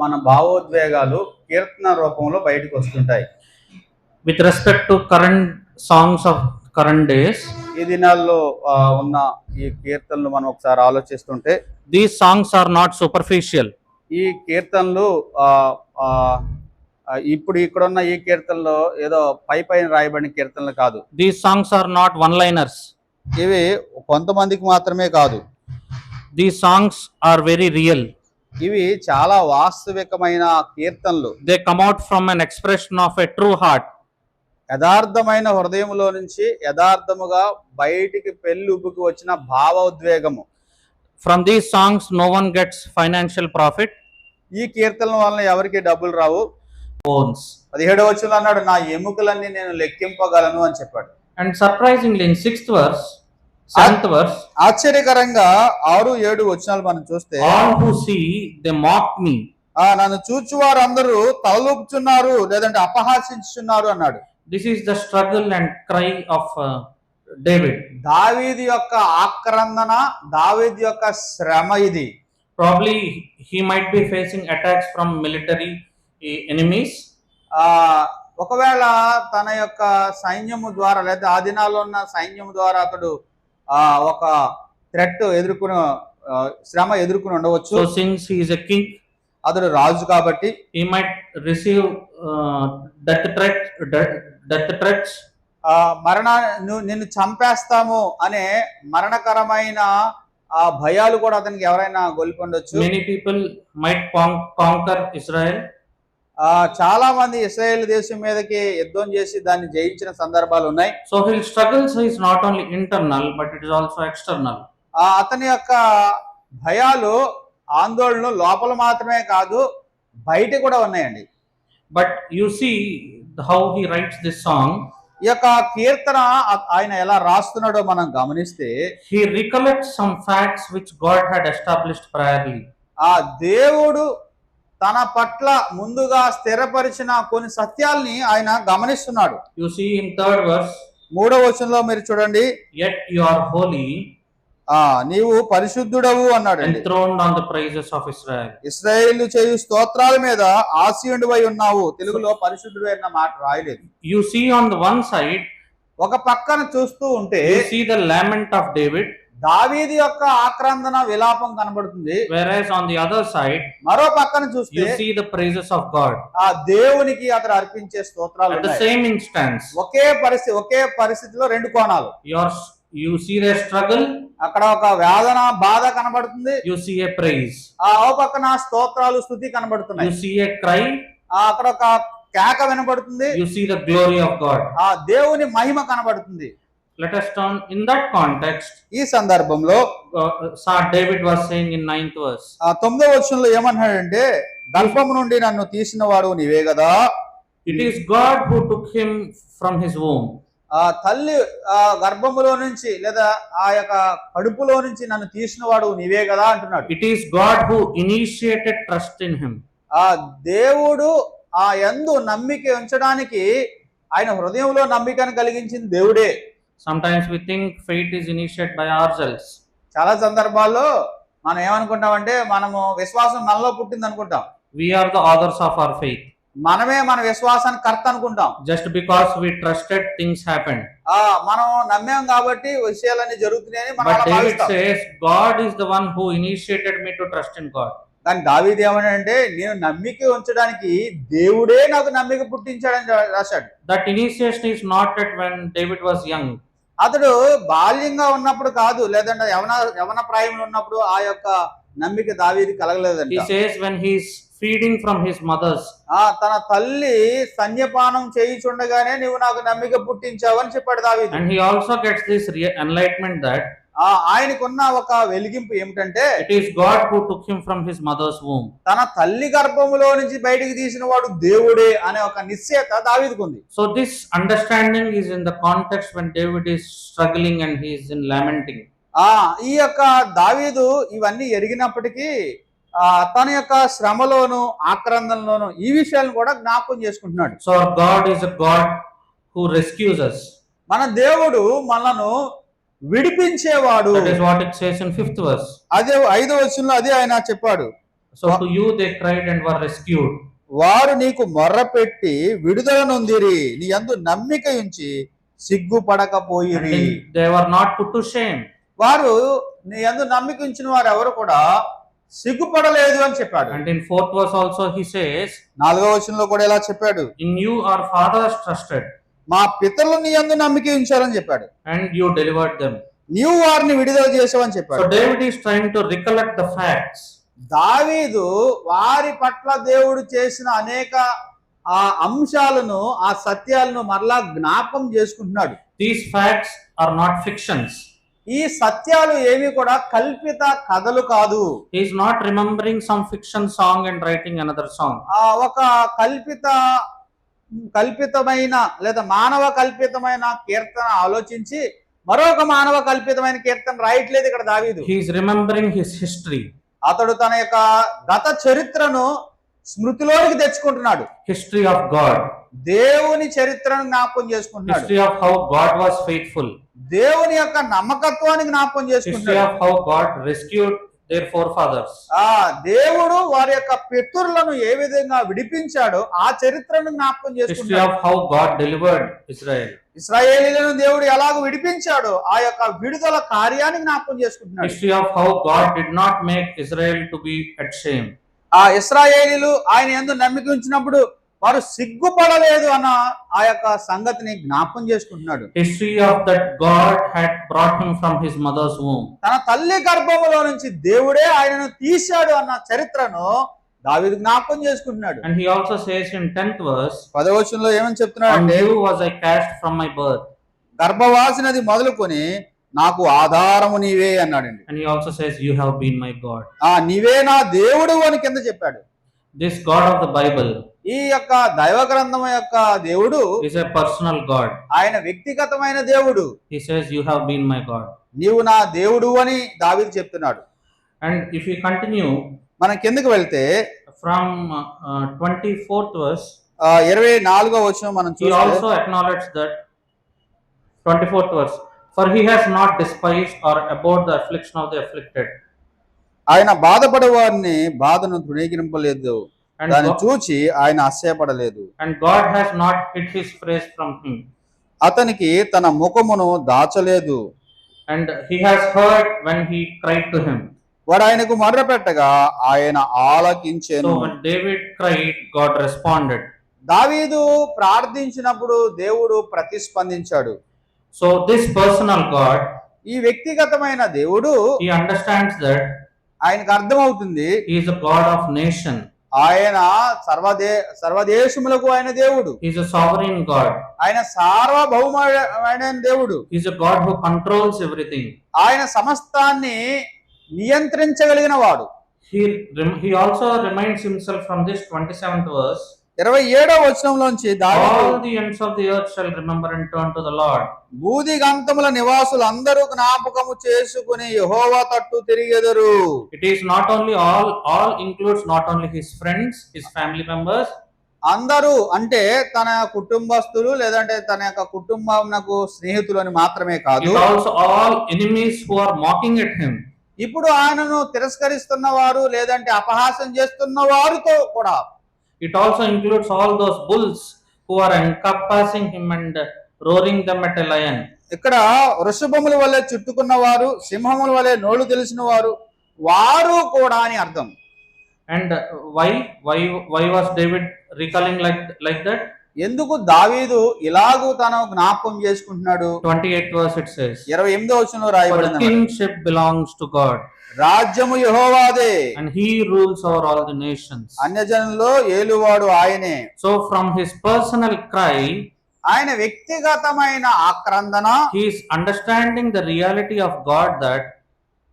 మన భావోద్వేగాలు కీర్తన రూపంలో బయటకు వస్తుంటాయి. With respect to current songs of current days ఈ దినాల్లో ఉన్న ఈ కీర్తనలు మనం ఒకసారి ఆలోచిస్తుంటే these songs are not superficial ఈ కీర్తనలు ఇప్పుడు ఇక్కడ ఉన్న ఈ కీర్తనలు ఏదో పై పైన రాయబడిన కీర్తనలు కాదు. These songs are not one liners ఇవి కొంతమందికి మాత్రమే కాదు. These songs are very real ఇవి చాలా వాస్తవికమైన కీర్తనలు. They come out from an expression of a true heart యథార్థమైన హృదయంలో నుంచి యథార్థముగా బయటికి పెళ్ళి ఉబ్బుకి వచ్చిన భావోద్వేగము. From these songs no one gets financial profit ఈ కీర్తన వలన ఎవరికి డబ్బులు రావు? ఫోన్స్ పదిహేడు వచ్చిన నా ఎముకలన్నీ నేను లెక్కింపగలను అని చెప్పాడు. And surprisingly in sixth verse ఆశ్చర్యకరంగా ఆరు ఏడు వచనాలు మనం చూస్తే see they mock me. ఆ నన్ను చూచు వారందరూ తలూపుచున్నారు లేదంటే అపహాసించుచున్నారు అన్నాడు. Is the struggle and cry of uh, david. దావీది యొక్క ఆక్రందన దావీది యొక్క శ్రమ ఇది. Might be facing attacks from military eh, enemies. ఆ ఒకవేళ తన యొక్క సైన్యము ద్వారా లేదా ఆ దినాల్లో ఉన్న సైన్యము ద్వారా అతడు ఒక థ్రెట్ ఎదుర్కొన శ్రమ ఎదుర్కొని ఉండవచ్చు. సిన్స్ ఈజ్ ఎ కింగ్ అతడు రాజు కాబట్టి ఈ might receive death threat death threats మరణ నిన్ను చంపేస్తాము అనే మరణకరమైన ఆ భయాలు కూడా అతనికి ఎవరైనా గొలిపొండొచ్చు many people might conquer Israel చాలా మంది ఇస్రాయేల్ దేశం మీదకి యుద్ధం చేసి దాన్ని జయించిన సందర్భాలు ఉన్నాయి. So his struggles is not only internal but it is also external ఆ అతని యొక్క భయాలు ఆందోళనలు లోపల మాత్రమే కాదు బయట కూడా ఉన్నాయండి. But you see how he writes this song ఈ యొక్క కీర్తన ఆయన ఎలా రాస్తున్నాడో మనం గమనిస్తే he recollect some facts which God had established priorly ఆ దేవుడు తన పట్ల ముందుగా స్థిరపరిచిన కొన్ని సత్యాల్ని ఆయన గమనిస్తున్నాడు. You see in third verse మూడవ వచనంలో మీరు చూడండి. Yet you are holy ఆ నీవు పరిశుద్ధుడవు అన్నాడు enthroned on the praises of israel. Israel చేయు స్తోత్రాల మీద ఆశీనుడివై ఉన్నావు. తెలుగులో పరిశుద్ధుడు అన్న మాట రాయలేదు. You see on the one side ఒక పక్కన చూస్తూ ఉంటే you see the lament of david. దావీది యొక్క ఆక్రందన విలాపం కనబడుతుంది. Whereas on the other side మరో పక్కన చూస్తే you see the praises of god. ఆ దేవునికి అతడు అర్పించే స్తోత్రాలు at the ఉన్నాయి. same instance ఒకే పరిస్థితి ఒకే పరిస్థితిలో రెండు కోణాలు. your you see struggle అక్కడ ఒక వేదన బాధ కనబడుతుంది. you see a praise. ఆ పక్కన స్తోత్రాలు స్థుతి కనబడుతున్నాయి. You see a cry ఆ అక్కడ ఒక కేక వినబడుతుంది. you see the glory of god. ఆ దేవుని మహిమ కనబడుతుంది. Let us turn in that context. ఈ సందర్భంలో Sir david was saying in ninth verse. ఆ తొమ్మిదో వచనంలో ఏమన్నాడంటే గర్భం నుండి నన్ను తీసిన వాడు నీవే కదా? It is god who took him from his womb. ఆ తల్లి ఆ గర్భములో నుంచి లేదా ఆ యొక్క కడుపులో నుంచి నన్ను తీసిన వాడు నీవే కదా అంటున్నాడు. It is god who initiated trust in him. ఆ దేవుడు ఆ యందు నమ్మిక ఉంచడానికి ఆయన హృదయంలో నమ్మికను కలిగించింది దేవుడే. Sometimes we think fate is initiated by ourselves చాలా సందర్భాల్లో మనం ఏమనుకుంటామంటే మనము విశ్వాసం మనలో పుట్టింది అనుకుంటాం we are the authors of our faith మనమే మన విశ్వాసానికి కర్త అనుకుంటాం just because we trusted things happened ఆ మనం నమ్మాం కాబట్టి విషయాలన్నీ జరుగుతున్నాయని మనం అలా భావిస్తాం says god is the one who initiated me to trust in god కానీ దావీది ఏమనంటే నేను నమ్మిక ఉంచడానికి దేవుడే నాకు నమ్మిక పుట్టించాడని రాశాడు that initiation is not at when david was young అతడు బాల్యంగా ఉన్నప్పుడు కాదు లేదంటే యవన యవన ప్రాయంలో ఉన్నప్పుడు ఆ యొక్క నమ్మిక దావీది says when he is feeding from his mother's ఆ తన తల్లి సన్యపానం చేయిచుండగానే నువ్వు నాకు నమ్మిక పుట్టించావు అని చెప్పాడు దావీదు. and he also gets this enlightenment that ఆయనకున్న ఒక వెలిగింపు ఏమిటంటే it is God who took him from his mother's home తన తల్లి గర్భములో నుంచి బయటికి తీసిన వాడు దేవుడే అనే ఒక నిశ్చయత దావీదుకుంది so this understanding is in the context when David is struggling and he is in lamenting ఆ ఈ యొక్క దావీదు ఇవన్నీ ఎరిగినప్పటికీ తన యొక్క శ్రమలోను ఆక్రందనలోను ఈ విషయాలను కూడా జ్ఞాపకం చేసుకుంటున్నాడు. So God is a God who rescues us మన దేవుడు మనను విడిపించేవాడు. అదే ఐదో వచ్చిలో అదే ఆయన చెప్పాడు. So to you they cried and were rescued వారు నీకు మొర్ర పెట్టి విడుదల నొందిరి. నీ అందు నమ్మిక ఉంచి సిగ్గుపడకపోయి they were not put to shame వారు నీ అందు నమ్మిక ఉంచిన వారు ఎవరు కూడా సిగ్గుపడలేదు అని చెప్పాడు. And in fourth verse also he says నాలుగో వర్షంలో కూడా ఇలా చెప్పాడు. In you our fathers trusted మా పితరులు నీ అందు నమ్మకం ఉంచారని చెప్పాడు. అండ్ యూ డెలివర్డ్ దెమ్ నీవు వారిని విడుదల చేసావని చెప్పాడు. So David is trying to recollect the facts దావీదు వారి పట్ల దేవుడు చేసిన అనేక ఆ అంశాలను ఆ సత్యాలను మరలా జ్ఞాపకం చేసుకుంటున్నాడు. These facts are not fictions ఈ సత్యాలు ఏమీ కూడా కల్పిత కథలు కాదు. Is not remembering some fiction song and writing another song ఆ ఒక కల్పిత కల్పితమైన లేదా మానవ కల్పితమైన కీర్తన ఆలోచించి మరొక మానవ కల్పితమైన కీర్తన రాయట్లేదు ఇక్కడ దావీదు. Is remembering his history, అతడు తన యొక్క గత చరిత్రను స్మృతిలోనికి తెచ్చుకుంటున్నాడు. History of God, దేవుని చరిత్రను జ్ఞాపకం చేసుకుంటున్నాడు. History of how God was faithful, దేవుని యొక్క నమ్మకత్వాన్ని జ్ఞాపకం చేసుకుంటున్నాడు. of how God rescued their forefathers. ఆ దేవుడు వారి యొక్క పితరులను ఏ విధంగా విడిపించాడో ఆ చరిత్రను జ్ఞాపకం చేసుకుంటున్నాడు of how God delivered Israel, ఇస్రాయేలీలను దేవుడు ఎలాగ విడిపించాడో ఆ యొక్క విడుదల కార్యాన్ని జ్ఞాపకం చేసుకుంటున్నాడు. History of how God did not make Israel to be at shame, ఆ ఇస్రాయేలీలు ఆయన ఎందు నమ్మిక ఉంచినప్పుడు వారు సిగ్గుపడలేదు అన్న ఆ యొక్క సంగతిని జ్ఞాపం చేసుకుంటున్నాడు. History of that God had brought him his mother's home తన తల్లి గర్భములో నుంచి దేవుడే ఆయనను తీశాడు అన్న చరిత్రను దావీదు జ్ఞాపకం చేసుకుంటున్నాడు. And he also says in 10th verse పదవచనంలో ఏమని చెప్తున్నాడు అంటే who I cast from my birth గర్భవాసినది మొదలుకొని నాకు ఆధారము నీవే అన్నాడు and. He you have been my God ఆ నీవే నా దేవుడు అని కింద చెప్పాడు. This God of the Bible ఈ యొక్క దైవ గ్రంథం యొక్క దేవుడు పర్సనల్ గాడ్ ఆయన వ్యక్తిగతమైన దేవుడు. యు బీన్ మై గాడ్ నీవు నా దేవుడు అని దావి చెప్తున్నాడు. అండ్ ఇఫ్ యూ కంటిన్యూ మనం కిందకి వెళ్తే ఫ్రమ్ ట్వంటీ ఫోర్త్ వర్స్ ఇరవై నాలుగో వచ్చిన మనం also acknowledge that twenty fourth verse for he has not despise or about the affliction of the afflicted ఆయన బాధపడే వారిని బాధను ధృణీకరింపలేదు దాన్ని చూచి ఆయన ఆశ్చర్యపడలేదు. And God has not hid his face from అతనికి తన ముఖమును దాచలేదు. And he heard when he cried to him వాడు ఆయనకు మర్ర పెట్టగా ఆయన ఆలకించాను. So David cried God responded దావీదు ప్రార్థించినప్పుడు దేవుడు ప్రతిస్పందించాడు. సో దిస్ పర్సనల్ గాడ్ ఈ వ్యక్తిగతమైన దేవుడు హి అండర్స్టాండ్స్ దట్ ఆయనకు అర్థమవుతుంది he is God of nation ఆయన సర్వదే సర్వదేశములకు ఆయన దేవుడు. ఈజ్ సావరీన్ గాడ్ ఆయన సార్వభౌమైన దేవుడు. Is God who controls everything ఆయన సమస్తాన్ని నియంత్రించగలిగిన వాడు. He he also reminds himself from this 27th verse ఇరవై ఏడో వచనంలోంచి భూది గంతముల నివాసులు అందరూ జ్ఞాపకము చేసుకుని యహోవా తట్టు తిరిగెదరు. It is not only all all includes not only his friends his family members అందరూ అంటే తన కుటుంబస్తులు లేదంటే తన యొక్క కుటుంబంకు స్నేహితులు అని మాత్రమే కాదు. All enemies who mocking at him ఇప్పుడు ఆయనను తిరస్కరిస్తున్న వారు లేదంటే అపహాసం చేస్తున్న వారితో కూడా It also includes all those bulls who are encompassing him and roaring them at a lion. ఇక్కడ వృషభముల వలె చుట్టుకున్న వారు సింహముల వలె నోళ్ళు తెలిసిన వారు వారు కూడా అని అర్థం And why? Why? Why was David recalling like like that? ఎందుకు దావీదు ఇలాగూ తన జ్ఞాపకం చేసుకుంటున్నాడు? రాజ్యము యహోవాదే. And he rules over all the ఏలువాడు ఆయనే. So from his personal cry ఆయన వ్యక్తిగతమైన ఆక్రందన he's understanding the reality of God that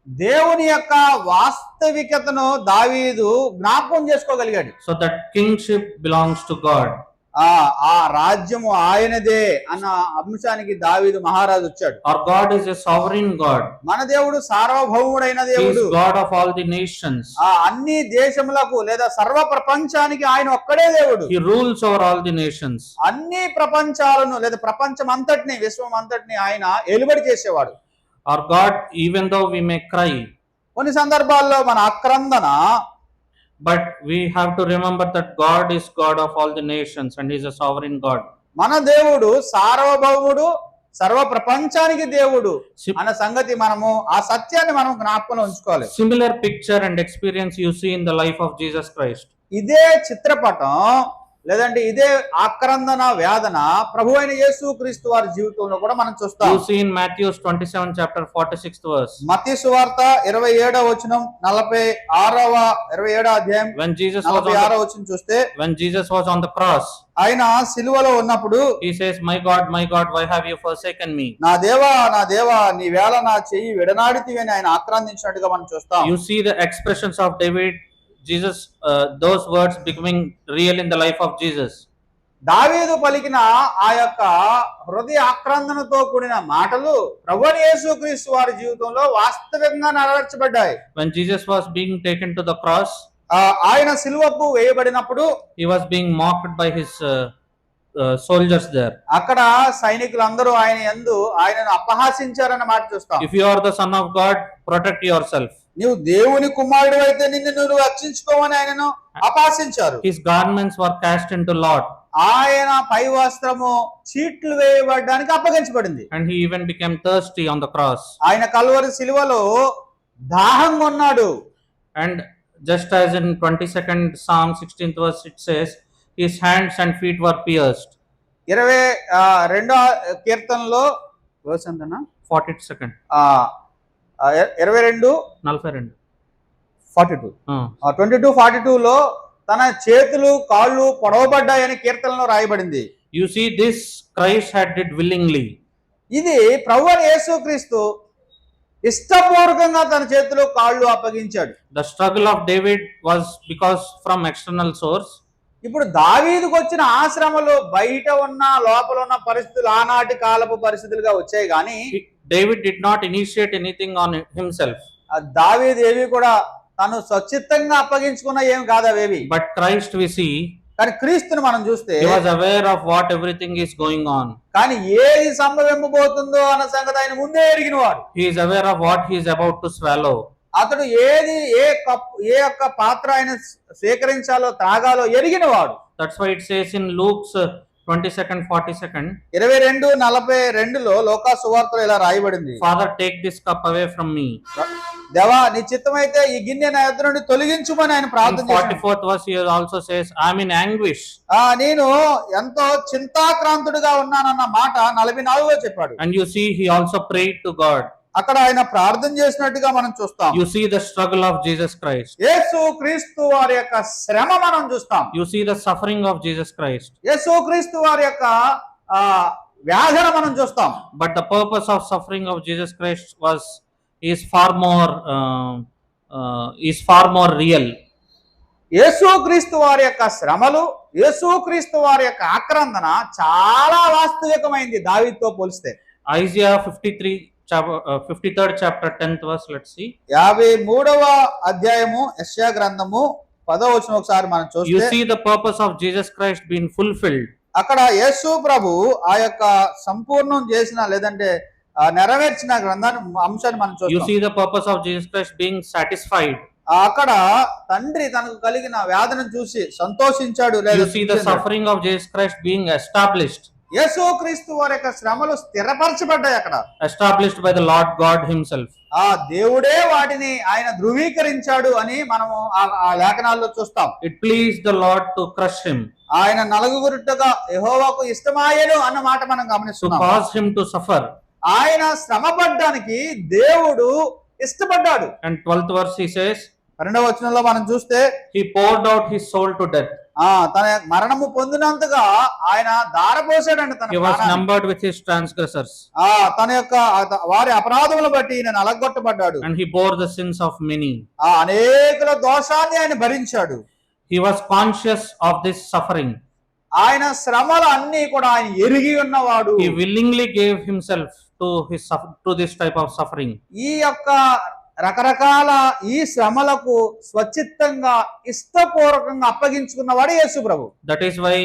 దేవుని యొక్క వాస్తవికతను దావీదు జ్ఞాపకం చేసుకోగలిగాడు. So that kingship belongs to God ఆ ఆ రాజ్యము ఆయనదే అన్న అంశానికి దావీదు మహారాజు వచ్చాడు Our God is a sovereign God. మన దేవుడు సార్వభౌముడైన దేవుడు God of all the nations. ఆ అన్ని దేశములకు లేదా సర్వ ప్రపంచానికి ఆయన ఒక్కడే దేవుడు He rules over all the nations. అన్ని ప్రపంచాలను లేదా ప్రపంచం అంతటిని విశ్వం అంతటిని ఆయన ఎలుబడి చేసేవాడు Our God, even though we may cry, కొన్ని సందర్భాల్లో మన ఆక్రందన but we have to remember that God is God of all the nations and is a sovereign God మన దేవుడు సార్వభౌముడు సర్వ ప్రపంచానికి దేవుడు మన సంగతి మనము ఆ సత్యాన్ని మనం జ్ఞాపకం ఉంచుకోవాలి. Similar picture and experience you see in the life of Jesus Christ ఇదే చిత్రపటం లేదంటే ఇదే ఆక్రందన వేదన ప్రభు అయిన యేసు క్రీస్తు వారి జీవితంలో కూడా మనం చూస్తాం You see in Matthew's 27 chapter 46th verse. మత్తి సువార్త ఇరవై ఏడవ వచనం నలభై ఆరవ ఇరవై ఏడవ అధ్యాయం Jesus was నలభై ఆరో వచనం చూస్తే when Jesus was on the cross, ఆయన సిలువలో ఉన్నప్పుడు he says, "My God, my God, why have you forsaken me?" నా దేవా నా దేవా నీ వేళ నా చెయ్యి విడనాడితివి అని ఆయన ఆక్రందించినట్టుగా మనం చూస్తాం You see the expressions of David, Jesus those words becoming real in the life of Jesus దావీదు పలికిన ఆ యొక్క హృదయ ఆక్రందనతో కూడిన మాటలు ప్రభుని యేసుక్రీస్తు వారి జీవితంలో వాస్తవంగా నెరవేర్చబడ్డాయి. One Jesus was being taken to the cross ఆయన సిల్వకు వేయబడినప్పుడు he was being mocked by his soldiers there అక్కడ సైనికులందరూ ఆయన ఎందు ఆయనను అపహాసించారన్న మాట చూస్తాం. If you are the son of God protect yourself నువ్వు దేవుని కుమారుడు అయితే నిన్ను నువ్వు రక్షించుకోమని ఆయనను అపాసించారు his garments were cast into lot ఆయన పై వస్త్రము చీట్లు వేయబడ్డానికి అప్పగించబడింది. And he even become thirsty on the cross ఆయన కల్వరి సిలువలో దాహంగా ఉన్నాడు and just as in twenty second song sixteenth verse it says his hands and feet were pierced ఇరవై రెండో కీర్తనలో వర్స్ ఎంతనా ఫార్టీ ఆ 42nd. ఆ, ఆ, ఇ- ఇరవై రెండు నలభై రెండు forty two twenty two forty టూలో తన చేతులు కాళ్ళు పొడవబడ్డాయని కీర్తనలో రాయబడింది You see, this Christ had did willingly. ఇది ప్రభు అని యేసుక్రీస్తు ఇష్టపూర్వకంగా తన చేతులు కాళ్ళు అప్పగించాడు The struggle of David was because from external source. ఇప్పుడు దావీదుకు వచ్చిన ఆశ్రమలు బయట ఉన్న లోపల ఉన్న పరిస్థితులు ఆనాటి కాలపు పరిస్థితులుగా వచ్చాయి కానీ He- David did not initiate anything on himself, ఆ దావీదు ఏవి కూడా తను స్వచ్ఛిత్తంగా అప్పగించుకున్న ఏం కాదు అవేవి but Christ we see, కానీ క్రీస్తుని మనం చూస్తే he was aware of what everything is going on. కానీ ఏది సంభవింపబోతుందో అన్న సంగతి ఆయన ముందే ఎరిగిన వాడు He is aware of what he is about to swallow. అతడు ఏది ఏ కప్పు ఏ యొక్క పాత్ర ఆయన స్వీకరించాలో త్రాగాలో ఎరిగిన వాడు That's why it says in twenty second forty second. ఇరవై రెండు నలభై రెండులో లోకా సువార్త ఇలా రాయబడింది. Father take this cup away from me దేవా నీ చిత్తం ఈ గిన్నె నా ఎదురు నుండి తొలగించుమని ఆయన ప్రార్థన verse you also says I mean anguish నేను ఎంతో చింతాక్రాంతుడిగా ఉన్నానన్న మాట నలభై నాలుగులో చెప్పాడు. And you see he also pray to God అక్కడ ఆయన ప్రార్థన చేసినట్టుగా మనం చూస్తాం. You see the struggle of Jesus Christ యేసు క్రీస్తు వారి యొక్క శ్రమ మనం చూస్తాం. You see the suffering of Jesus Christ యేసు క్రీస్తు వారి యొక్క వ్యాధన మనం చూస్తాం. But the purpose of suffering of Jesus Christ was is far more is far more real యేసు క్రీస్తు వారి యొక్క శ్రమలు యేసు క్రీస్తు వారి యొక్క ఆక్రందన చాలా వాస్తవికమైంది దావితో పోలిస్తే. ఐజియా ఫిఫ్టీ త్రీ అధ్యాయము గ్రంథము వచనం ఒకసారి మనం purpose of Jesus Christ been fulfilled అక్కడ యేసు ప్రభు ఆ యొక్క సంపూర్ణం చేసిన లేదంటే నెరవేర్చిన గ్రంథాన్ని అంశాన్ని మనం you see the purpose of Jesus Christ being satisfied అక్కడ తండ్రి తనకు కలిగిన వ్యాధిని చూసి సంతోషించాడు లేదు suffering of Jesus Christ being established established. యేసు క్రీస్తు వారి యొక్క శ్రమలు స్థిరపరచబడ్డాయి అక్కడ Established by the Lord God Himself. ఆ దేవుడే వాటిని ఆయన ధృవీకరించాడు అని మనము ఆ- లేఖనాల్లో చూస్తాం It pleased the Lord to crush him, ఆయన నలుగురుట్టుగా యెహోవాకు ఇష్టమాయను అన్న మాట మనం గమనిస్తున్నాం cause him to suffer. ఆయన శ్రమపడ్డానికి దేవుడు ఇష్టపడ్డాడు And 12th verse he says, పన్నెండవ వచనంలో మనం చూస్తే He poured out his soul to death. తన మరణము పొందినంతగా ఆయన దారపోసాడండి తన యొక్క వారి అపరాధములు బట్టి అలగొట్టబడ్డాడు అనేకుల దోషాన్ని ఆయన భరించాడు. He was conscious of this suffering ఆయన శ్రమలు అన్ని కూడా ఆయన ఎరిగి ఉన్నవాడు. He willingly gave himself to to this type of suffering ఈ యొక్క రకరకాల ఈ శ్రమలకు స్వచ్ఛిత్తంగా ఇష్టపూర్వకంగా అప్పగించుకున్నవాడు యేసు ప్రభు is why,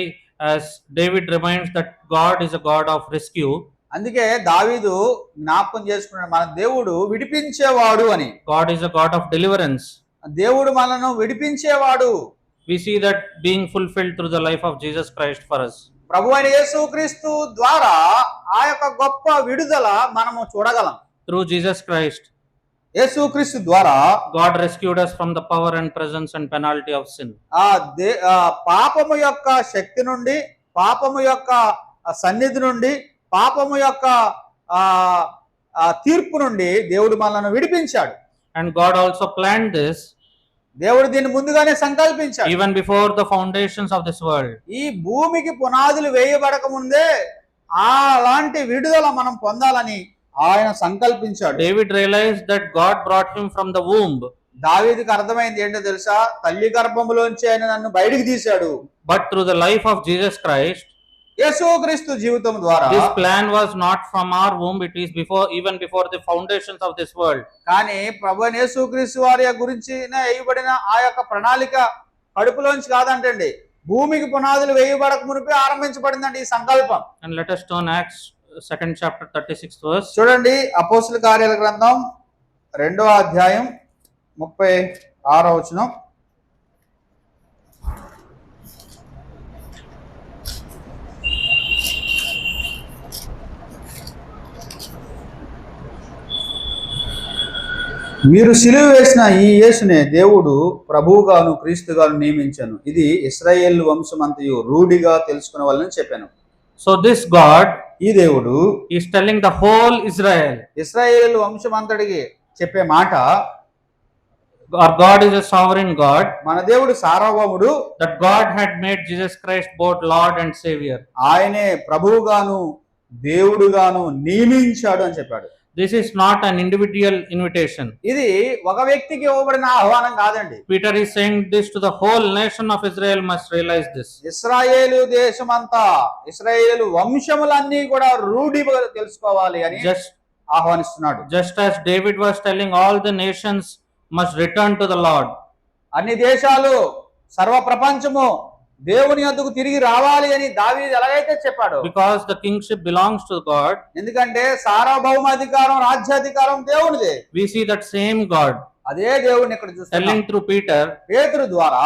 as David reminds that God is a God of rescue, అందుకే దావీదు జ్ఞాపకం చేసుకున్నాడు మన దేవుడు విడిపించేవాడు అని God is a God of deliverance. దేవుడు మనను విడిపించేవాడు We see that being fulfilled through the life of Jesus Christ for us. ప్రభు అయిన యేసుక్రీస్తు ద్వారా ఆ యొక్క గొప్ప విడుదల మనము చూడగలం Through Jesus Christ, యేసుక్రీస్తు ద్వారా God rescued us from the power and presence and penalty of sin ఆ పాపము యొక్క శక్తి నుండి పాపము యొక్క సన్నిధి నుండి పాపము యొక్క ఆ తీర్పు నుండి దేవుడు మనల్ని విడిపించాడు. And God also plan this దేవుడు దీన్ని ముందుగానే సంకల్పించాడు. Even before the foundations of this world ఈ భూమికి పునాదులు వేయబడక ముందే అలాంటి విడుదల మనం పొందాలని ఆయన సంకల్పించాడు. David realize that God brought him from the womb దావీదికి అర్థమైంది ఏంటో తెలుసా? తల్లి గర్భములోంచి ఆయన నన్ను బయటికి తీశాడు. But through the life of Jesus Christ యేసుక్రీస్తు జీవితం ద్వారా plan was not from our womb it is before even before the foundations of this world కానీ ప్రభు యేసుక్రీస్తు వారి గురించి నేయబడిన ఆ యొక్క ప్రణాళిక కడుపులోంచి కాదంటండి. భూమికి పునాదులు వేయబడక మునిపే ఆరంభించబడిందండి ఈ సంకల్పం. And let us turn Acts second chapter 36th verse. చూడండి అపోస్తుల కార్యాల గ్రంథం రెండో అధ్యాయం ముప్పై ఆరో వచనం. మీరు సిలువ వేసిన ఈ యేసునే దేవుడు ప్రభువుగాను క్రీస్తుగాను నియమించాను. ఇది ఇస్రాయేల్ వంశమంతయు రూఢిగా తెలుసుకునే వాళ్ళని చెప్పాను. So this God ఈ దేవుడు is telling the whole Israel, ఇస్రాయేల్ వంశమంతటికి చెప్పే మాట our God is a sovereign God, మన దేవుడు సార్వభౌముడు that God had made Jesus Christ both Lord and Savior. ఆయనే ప్రభువుగాను దేవుడుగాను నియమించాడు అని చెప్పాడు this is not an individual invitation ఇది ఒక వ్యక్తికి ఇవ్వబడిన ఆహ్వానం కాదండి. Peter is saying this to the whole nation of Israel must realise this Israel దేశం అంతా ఇస్రాయేల్ వంశములన్నీ కూడా రూఢి తెలుసుకోవాలి అని just ఆహ్వానిస్తున్నాడు. Just as David was telling all the nations must return to the Lord అన్ని దేశాలు సర్వ ప్రపంచము దేవుని వద్దకు తిరిగి రావాలి అని దావీదు ఎలాగైతే చెప్పాడు Because the kingship belongs to God, ఎందుకంటే సార్వభౌమాధికారం రాజ్యాధికారం దేవునిదే we see that same God అదే దేవుని ఇక్కడ telling through Peter పేతురు ద్వారా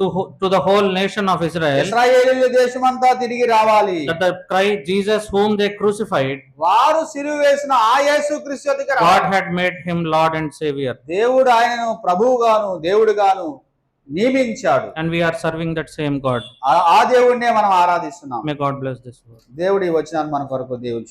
to, ho- to the whole nation of Israel ఇస్రాయేలు దేశమంతా తిరిగి రావాలి that the Christ Jesus whom they crucified, వారు సిలువ వేసిన ఆ యేసు క్రీస్తు వద్దకు God రావాలి. had made him Lord and Savior. దేవుడు ఆయనను ప్రభువుగాను దేవుడుగాను నియమించాడు. And we are serving that same God ఆ దేవుడినే మనం ఆరాధిస్తున్నాం. మే గాడ్ బ్లెస్ దేవుడి వచనాన్ని మన కొరకు దేవుడు